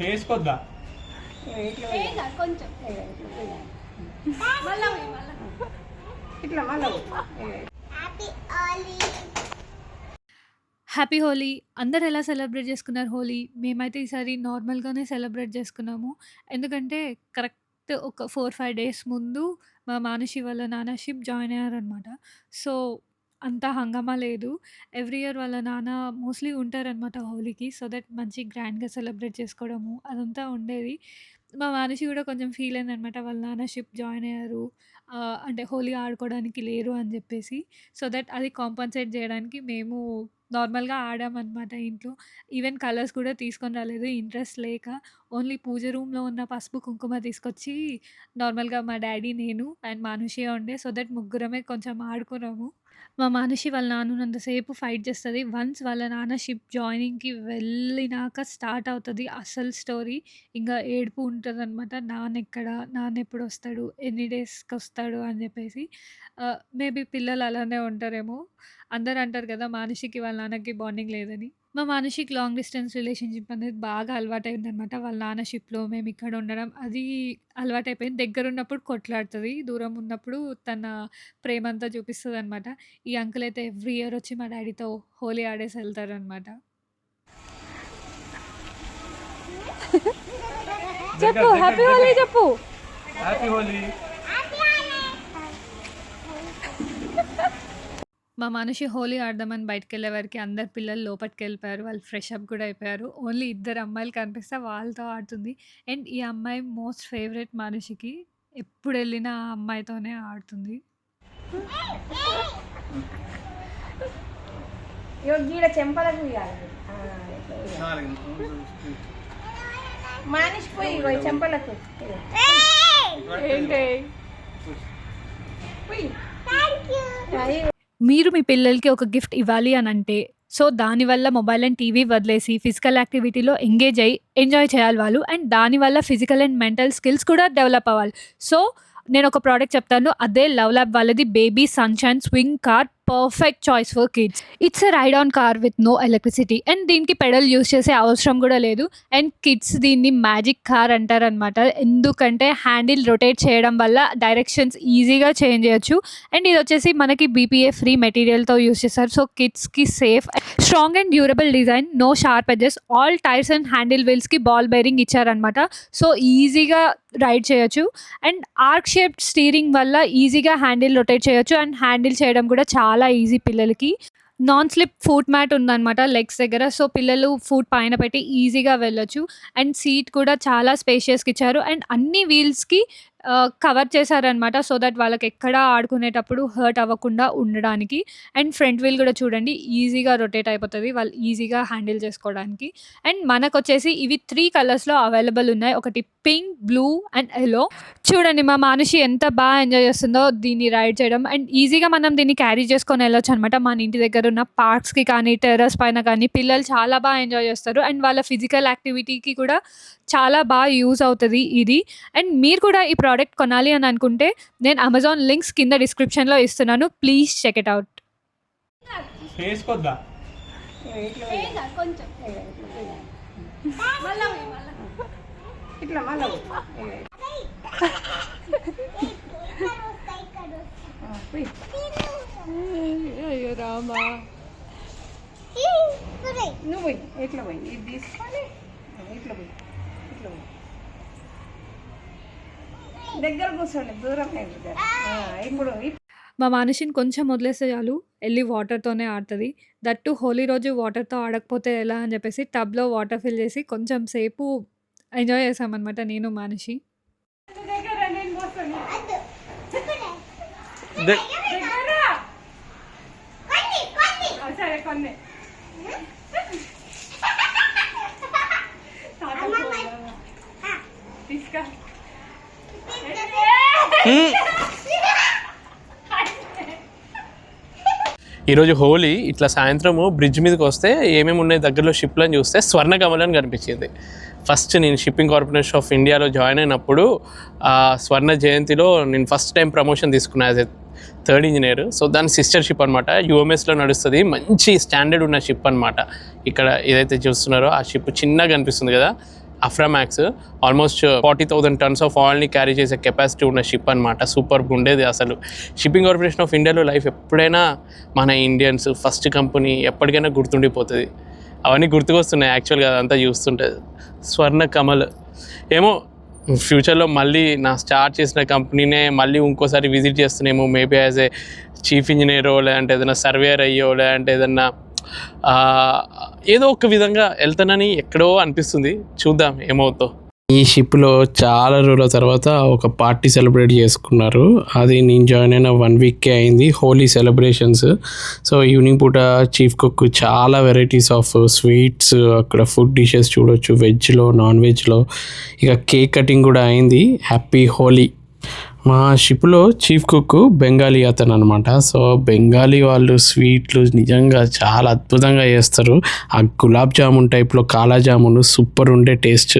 వేసుకోద్దా? Happy Holi అందరు ఎలా celebrate చేసుకున్నారు హోలీ? మేమైతే ఈసారి నార్మల్గానే సెలబ్రేట్ చేసుకున్నాము. ఎందుకంటే కరెక్ట్ ఒక ఫోర్ ఫైవ్ డేస్ ముందు మా మానసి వాళ్ళ నాన్న షిప్ జాయిన్ అయ్యారనమాట సో అంత హంగామా లేదు ఎవ్రీ ఇయర్ వాళ్ళ నాన్న మోస్ట్లీ ఉంటారనమాట హోలీకి సో దట్ మంచి గ్రాండ్గా సెలబ్రేట్ చేసుకోవడము అదంతా ఉండేది మా మానసి కూడా కొంచెం ఫీల్ అయిందనమాట వాళ్ళ నాన్న షిప్ జాయిన్ అయ్యారు అంటే హోలీ ఆడుకోవడానికి లేరు అని చెప్పేసి సో దట్ అది కాంపన్సేట్ చేయడానికి మేము నార్మల్‌గా ఆడామనమాట ఇంట్లో. ఈవెన్ కలర్స్ కూడా తీసుకొని రాలేదు ఇంట్రెస్ట్ లేక. ఓన్లీ పూజ రూమ్‌లో ఉన్న పసుపు, కుంకుమ తీసుకొచ్చి నార్మల్‌గా మా డ్యాడీ, నేను అండ్ మానుషే ఉండే. సో దట్ ముగ్గురమే కొంచెం ఆడుకున్నాము. మా మనిషి వాళ్ళ నాన్న సేపు ఫైట్ చేస్తది. వన్స్ వాళ్ళ నాన్న షిప్ జాయినింగ్‌కి వెళ్ళినాక స్టార్ట్ అవుతది అసలు స్టోరీ. ఇంకా ఏడుపు ఉంటదనమాట. నాన్నెక్కడ? నాన్నెప్పుడొస్తాడు? ఎన్ని డేస్‌కొస్తాడు? అని చెప్పేసి. ఆహ్, మేబీ పిల్లలు అలానే ఉంటారేమో. అందరూ అంటారు కదా! మనిషికి వాళ్ళ నాన్నకి బాండింగ్ లేదని. మా మానుషికి లాంగ్ డిస్టెన్స్ రిలేషన్‌షిప్ అనేది బాగా అలవాటయిందనమాట. వాళ్ళ నాన్న షిప్‌లో మేమిక్కడ ఉండడం అది అలవాటయిపోయింది. దగ్గరున్నప్పుడు కొట్లాడుతది. దూరం ఉన్నప్పుడు తన ప్రేమంతా చూపిస్తదనమాట. ఈ అంకుల్ అయితే ఎవ్రీ ఇయర్ వచ్చి మా డ్యాడీతో హోలీ ఆడేసి ఎళ్తారనమాట. చెప్పు హ్యాపీ హోలీ చెప్పు హ్యాపీ హోలీ మా మనిషి హోలీ ఆడదామని బయటికెళ్ళే వరకి అందరు పిల్లలు లోపటికెళ్ళిపోయారు. వాళ్ళు ఫ్రెష్ అప్ కూడా అయిపోయారు. ఓన్లీ ఇద్దరు అమ్మాయిలు కనిపిస్తే వాళ్ళతో ఆడుతుంది. అండ్ ఈ అమ్మాయి మోస్ట్ ఫేవరెట్ మనిషికి. ఎప్పుడెళ్ళినా ఆ అమ్మాయితోనే ఆడుతుంది. చెంపలకు. ఏంటి. మీరు మీ పిల్లలకి ఒక గిఫ్ట్ ఇవ్వాలి అని అంటే సో దానివల్ల మొబైల్ అండ్ టీవీ వదిలేసి ఫిజికల్ యాక్టివిటీలో ఎంగేజ్ అయ్యి ఎంజాయ్ చేయాలి వాళ్ళు. అండ్ దానివల్ల ఫిజికల్ అండ్ మెంటల్ స్కిల్స్ కూడా డెవలప్ అవ్వాలి. సో నేను ఒక ప్రోడక్ట్ చెప్తాను. అదే లవ్ ల్యాబ్ వాళ్ళది. Baby sunshine swing car perfect choice for kids it's a ride on car with no electricity and దీనికి పెడల్ యూస్ చేసే అవసరం కూడా లేదు. అండ్ కిడ్స్ దీన్ని మ్యాజిక్ కార్ అంటారనమాట ఎందుకంటే హ్యాండిల్ రొటేట్ చేయడం వల్ల డైరెక్షన్స్ ఈజీగా చేంజ్ చేయొచ్చు. అండ్ ఇది వచ్చేసి మనకి బీపీఏ ఫ్రీ మెటీరియల్తో యూస్ చేస్తారు. సో కిడ్స్కి safe strong and durable design no sharp edges all tires and handle వీల్స్కి ball bearing ఇచ్చారనమాట సో ఈజీగా రైడ్ చేయొచ్చు. అండ్ ఆర్క్ షేప్ స్టీరింగ్ వల్ల ఈజీగా హ్యాండిల్ రొటేట్ చేయొచ్చు అండ్ హ్యాండిల్ చేయడం కూడా చాలా ఈజీ పిల్లలకి. నాన్ స్లిప్ ఫుట్ మ్యాట్ ఉందన్నమాట లెగ్స్ దగ్గర. సో పిల్లలు ఫుట్ పైన పెట్టి ఈజీగా వెళ్ళొచ్చు. అండ్ సీట్ కూడా చాలా స్పేషియస్కి ఇచ్చారు. అండ్ అన్ని వీల్స్కి కవర్ చేశారనమాట సో దట్ వాళ్ళకి ఎక్కడ ఆడుకునేటప్పుడు హర్ట్ అవ్వకుండా ఉండడానికి. అండ్ ఫ్రంట్ వీల్ కూడా చూడండి ఈజీగా రొటేట్ అయిపోతుంది. వాళ్ళు ఈజీగా హ్యాండిల్ చేసుకోవడానికి. అండ్ మనకు వచ్చేసి ఇవి త్రీ కలర్స్లో అవైలబుల్ ఉన్నాయి. ఒకటి పింక్ బ్లూ అండ్ ఎల్లో చూడండి మా మానుషి ఎంత బాగా ఎంజాయ్ చేస్తుందో దీన్ని రైడ్ చేయడం. అండ్ ఈజీగా మనం దీన్ని క్యారీ చేసుకొని వెళ్ళొచ్చు అనమాట మన ఇంటి దగ్గర ఉన్న పార్క్స్కి కానీ టెర్రస్ పైన కానీ పిల్లలు చాలా బాగా ఎంజాయ్ చేస్తారు. అండ్ వాళ్ళ ఫిజికల్ యాక్టివిటీకి కూడా చాలా బాగా యూజ్ అవుతుంది ఇది. అండ్ మీరు కూడా ఈ ప్రోడక్ట్ కొనాలి అని అనుకుంటే నేను అమెజాన్ లింక్స్ కింద డిస్క్రిప్షన్లో ఇస్తున్నాను. Please check it out. అయ్యో రామా. నువ్వు ఇట్లా పోయి ఇది తీసుకొని ఆ, ఇట్లా పోయి ఇట్లా పోయి. దగ్గర కూర్చోండి దూరం ఇప్పుడు ఇప్- మా మనిషిని కొంచెం వదిలేస్తే చాలు. వెళ్ళి వాటర్తోనే ఆడుతుంది. దట్టు హోలీ రోజు వాటర్తో ఆడకపోతే ఎలా అని చెప్పేసి టబ్లో వాటర్ ఫిల్ చేసి కొంచెం సేపు ఎంజాయ్ చేసామన్నమాట నేను మనిషి. దగ్గర నేను పోస్తాను. దే- దగ్గర. ఆ, సరే కొన్ని తాత పోదామా? తీసుకో హ్మ్. ఈరోజు హోలీ ఇట్లా సాయంత్రము బ్రిడ్జ్ మీదకి వస్తే ఏమేమి ఉన్నాయి దగ్గరలో షిప్లు అని చూస్తే స్వర్ణ కమలం కనిపించింది. ఫస్ట్ నేను షిప్పింగ్ కార్పొరేషన్ ఆఫ్ ఇండియాలో జాయిన్ అయినప్పుడు ఆ స్వర్ణ జయంతిలో నేను ఫస్ట్ టైం ప్రమోషన్ తీసుకున్నా as a third engineer so దాని సిస్టర్ షిప్ అనమాట యూఎంఎస్లో నడుస్తుంది. మంచి స్టాండర్డ్ ఉన్న షిప్ అనమాట ఇక్కడ ఏదైతే చూస్తున్నారో ఆ షిప్ చిన్నగా కనిపిస్తుంది కదా. Aframax almost forty thousand tons of ఆయిల్ని క్యారీ చేసే కెపాసిటీ ఉన్న షిప్ అనమాట సూపర్ ఉండేది అసలు. షిప్పింగ్ కార్పొరేషన్ ఆఫ్ ఇండియాలో లైఫ్ ఎప్పుడైనా మన ఇండియన్స్ ఫస్ట్ కంపెనీ ఎప్పటికైనా గుర్తుండిపోతుంది. అవన్నీ గుర్తుకొస్తున్నాయి యాక్చువల్గా అదంతా చూస్తుంటే. స్వర్ణ కమల్. ఏమో ఫ్యూచర్లో మళ్ళీ నా స్టార్ట్ చేసిన కంపెనీనే మళ్ళీ ఇంకోసారి విజిట్ చేస్తున్నామో మేబీ యాజ్ ఏ చీఫ్ ఇంజనీరో లేదంటే ఏదైనా సర్వేయర్ అయ్యో లేదంటే ఏదన్నా ఏదో ఒక విధంగా వెళ్తానని ఎక్కడో అనిపిస్తుంది. చూద్దాం ఏమవుతో. ఈ షిప్లో చాలా రోజుల తర్వాత ఒక పార్టీ సెలబ్రేట్ చేసుకున్నారు. అది నేను జాయిన్ అయిన వన్ వీక్కే అయింది హోలీ సెలబ్రేషన్స్. సో ఈవినింగ్ పూట చీఫ్ కుక్ చాలా వెరైటీస్ ఆఫ్ స్వీట్స్ అక్కడ ఫుడ్ డిషెస్ చూడొచ్చు వెజ్లో నాన్ వెజ్లో. ఇక కేక్ కటింగ్ కూడా అయింది. హ్యాపీ హోలీ. మా షిప్లో చీఫ్ కుక్ బెంగాలీ అతను అనమాట సో బెంగాలీ వాళ్ళు స్వీట్లు నిజంగా చాలా అద్భుతంగా చేస్తారు. ఆ గులాబ్ జామున్ టైప్లో కాలా జామున్ సూపర్ ఉండే టేస్ట్.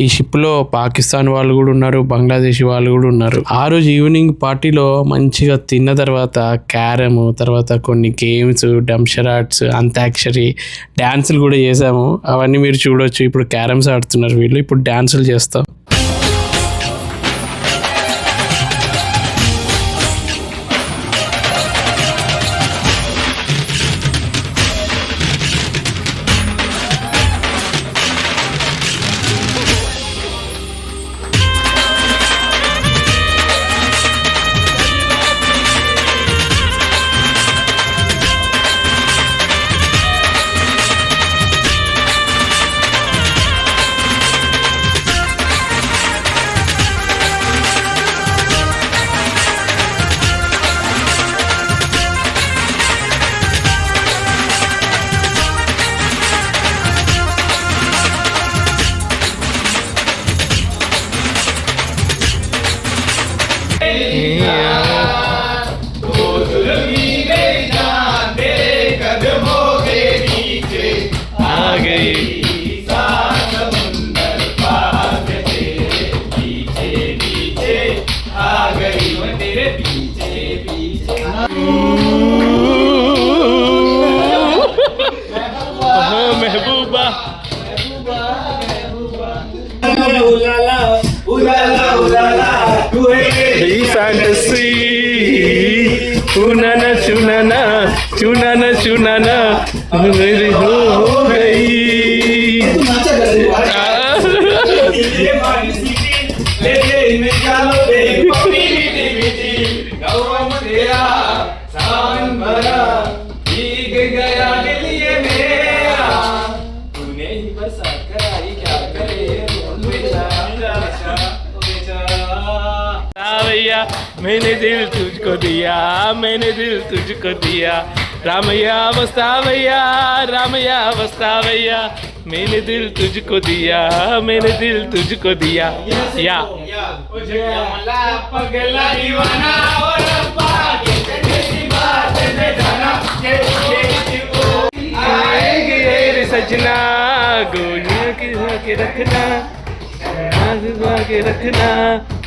ఈ షిప్లో పాకిస్తాన్ వాళ్ళు కూడా ఉన్నారు బంగ్లాదేశ్ వాళ్ళు కూడా ఉన్నారు. ఆ రోజు ఈవినింగ్ పార్టీలో మంచిగా తిన్న తర్వాత క్యారమ్ తర్వాత కొన్ని గేమ్స్ డంషరాట్స్ అంతాక్షరి డ్యాన్సులు కూడా చేసాము. అవన్నీ మీరు చూడొచ్చు. ఇప్పుడు క్యారమ్స్ ఆడుతున్నారు వీళ్ళు. ఇప్పుడు డ్యాన్సులు చేస్తాం ulala, ulala, ulala, ulala, ulala, ulala, ulala, ulala, Ramaiah, मैंने दिल तुझको दिया, मैंने दिल तुझको दिया। रामैया वस्तावैया रामैया वस्तावैया मैंने दिल तुझको दिया, मैंने दिल तुझको दिया। या। सजना, गोलियों के रखना के रखना।